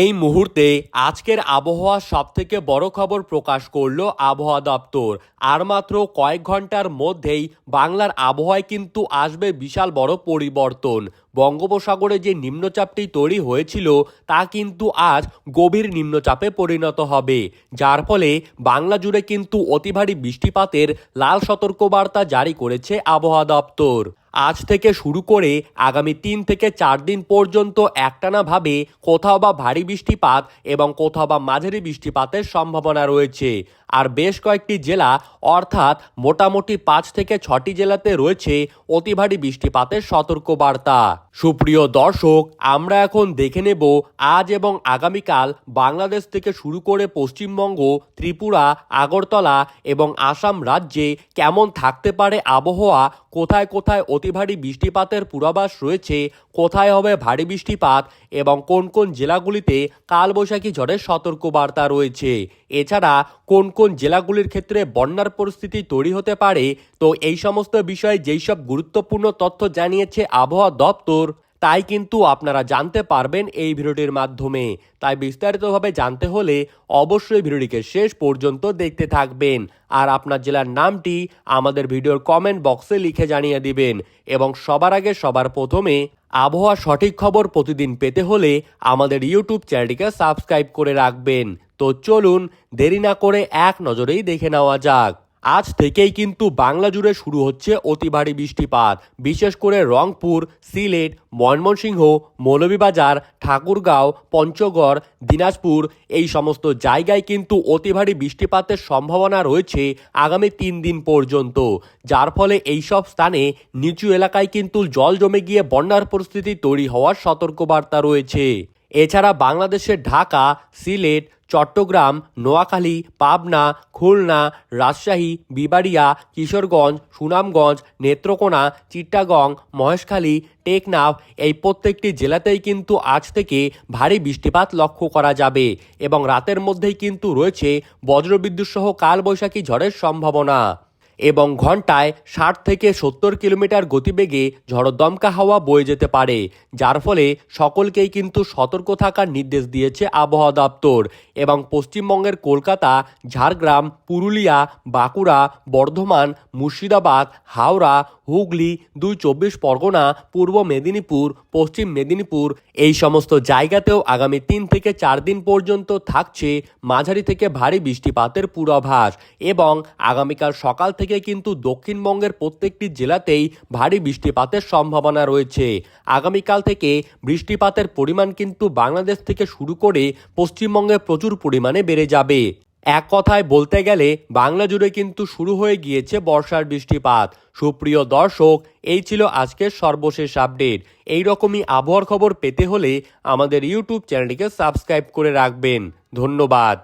এই মুহূর্তে আজকের আবহাওয়ার সবথেকে বড় খবর প্রকাশ করল আবহাওয়া দপ্তর। আর মাত্র কয়েক ঘণ্টার মধ্যেই বাংলার আবহাওয়ায় কিন্তু আসবে বিশাল বড় পরিবর্তন। বঙ্গোপসাগরে যে নিম্নচাপটি তৈরি হয়েছিল, তা কিন্তু আজ গভীর নিম্নচাপে পরিণত হবে। যার ফলে বাংলা জুড়ে কিন্তু অতিভারী বৃষ্টিপাতের লাল সতর্কবার্তা জারি করেছে আবহাওয়া দপ্তর। আজ থেকে শুরু করে আগামী তিন থেকে চার দিন পর্যন্ত একটানাভাবে কোথাও বা ভারী বৃষ্টিপাত এবং কোথাও বা মাঝারি বৃষ্টিপাতের সম্ভাবনা রয়েছে। আর বেশ কয়েকটি জেলা, অর্থাৎ মোটামুটি পাঁচ থেকে ছটি জেলাতে রয়েছে অতি ভারী বৃষ্টিপাতের সতর্কবার্তা। সুপ্রিয় দর্শক, আমরা এখন দেখে নেব আজ এবং আগামীকাল বাংলাদেশ থেকে শুরু করে পশ্চিমবঙ্গ, ত্রিপুরা, আগরতলা এবং আসাম রাজ্যে কেমন থাকতে পারে আবহাওয়া, কোথায় কোথায় অতি ভারী বৃষ্টিপাতের পূর্বাভাস রয়েছে, কোথায় হবে ভারী বৃষ্টিপাত এবং কোন কোন জেলাগুলিতে কালবৈশাখী ঝড়ের সতর্কবার্তা রয়েছে। এছাড়া কোন কোন জেলাগুলির ক্ষেত্রে বন্যার পরিস্থিতি তৈরি হতে পারে, তো এই সমস্ত বিষয়ে যেই সব গুরুত্বপূর্ণ তথ্য জানিয়েছে আবহাওয়া দপ্তর, তাই কিন্তু আপনারা জানতে পারবেন এই ভিডিওটির মাধ্যমে। তাই বিস্তারিতভাবে জানতে হলে অবশ্যই ভিডিওটিকে শেষ পর্যন্ত দেখতে থাকবেন। আর আপনার জেলার নামটি আমাদের ভিডিওর কমেন্ট বক্সে লিখে জানিয়ে দিবেন এবং সবার আগে সবার প্রথমে আবহাওয়া সঠিক খবর প্রতিদিন পেতে হলে আমাদের ইউটিউব চ্যানেলটিকে সাবস্ক্রাইব করে রাখবেন। তো চলুন দেরি না করে এক নজরেই দেখে নেওয়া যাক। আজ থেকেই কিন্তু বাংলা জুড়ে শুরু হচ্ছে অতি ভারী বৃষ্টিপাত। বিশেষ করে রংপুর, সিলেট, ময়মনসিংহ, মৌলভীবাজার, ঠাকুরগাঁও, পঞ্চগড়, দিনাজপুর এই সমস্ত জায়গায় কিন্তু অতি ভারী বৃষ্টিপাতের সম্ভাবনা রয়েছে আগামী তিন দিন পর্যন্ত। যার ফলে এইসব স্থানে নিচু এলাকায় কিন্তু জল জমে গিয়ে বন্যার পরিস্থিতি তৈরি হওয়ার সতর্কবার্তা রয়েছে। এছাড়া বাংলাদেশের ঢাকা, সিলেট, চট্টগ্রাম, নোয়াখালী, পাবনা, খুলনা, রাজশাহী, বিবাড়িয়া, কিশোরগঞ্জ, সুনামগঞ্জ, নেত্রকোনা চিট্টাগং মহেশখালী, টেকনাফ এই প্রত্যেকটি জেলাতেই কিন্তু আজ থেকে ভারী বৃষ্টিপাত লক্ষ্য করা যাবে এবং রাতের মধ্যেই কিন্তু রয়েছে বজ্রবিদ্যুৎ সহ কালবৈশাখী ঝড়ের সম্ভাবনা। এবং ঘন্টায় ষাট থেকে সত্তর কিলোমিটার গতিবেগে ঝড়দমকা হাওয়া বয়ে যেতে পারে, যার ফলে সকলকেই কিন্তু সতর্ক থাকার নির্দেশ দিয়েছে আবহাওয়া দপ্তর এবং পশ্চিমবঙ্গের কলকাতা, ঝাড়গ্রাম, পুরুলিয়া, বাঁকুড়া, বর্ধমান, মুর্শিদাবাদ, হাওড়া, হুগলি, দুই চব্বিশ পরগনা, পূর্ব মেদিনীপুর, পশ্চিম মেদিনীপুর এই সমস্ত জায়গাতেও আগামী তিন থেকে চার দিন পর্যন্ত থাকছে মাঝারি থেকে ভারী বৃষ্টিপাতের পূর্বাভাস এবং আগামীকাল সকাল থেকে কিন্তু দক্ষিণবঙ্গের প্রত্যেকটি জেলাতেই ভারী বৃষ্টিপাতের সম্ভাবনা রয়েছে। আগামীকাল থেকে বৃষ্টিপাতের পরিমাণ কিন্তু বাংলাদেশ থেকে শুরু করে পশ্চিমবঙ্গে প্রচুর পরিমাণে বেড়ে যাবে। এক কথায় বলতে গেলে, বাংলা জুড়ে কিন্তু শুরু হয়ে গিয়েছে বর্ষার বৃষ্টিপাত। সুপ্রিয় দর্শক, এই ছিল আজকের সর্বশেষ আপডেট। এই রকমই আবহাওয়ার খবর পেতে হলে আমাদের ইউটিউব চ্যানেলটিকে সাবস্ক্রাইব করে রাখবেন। ধন্যবাদ।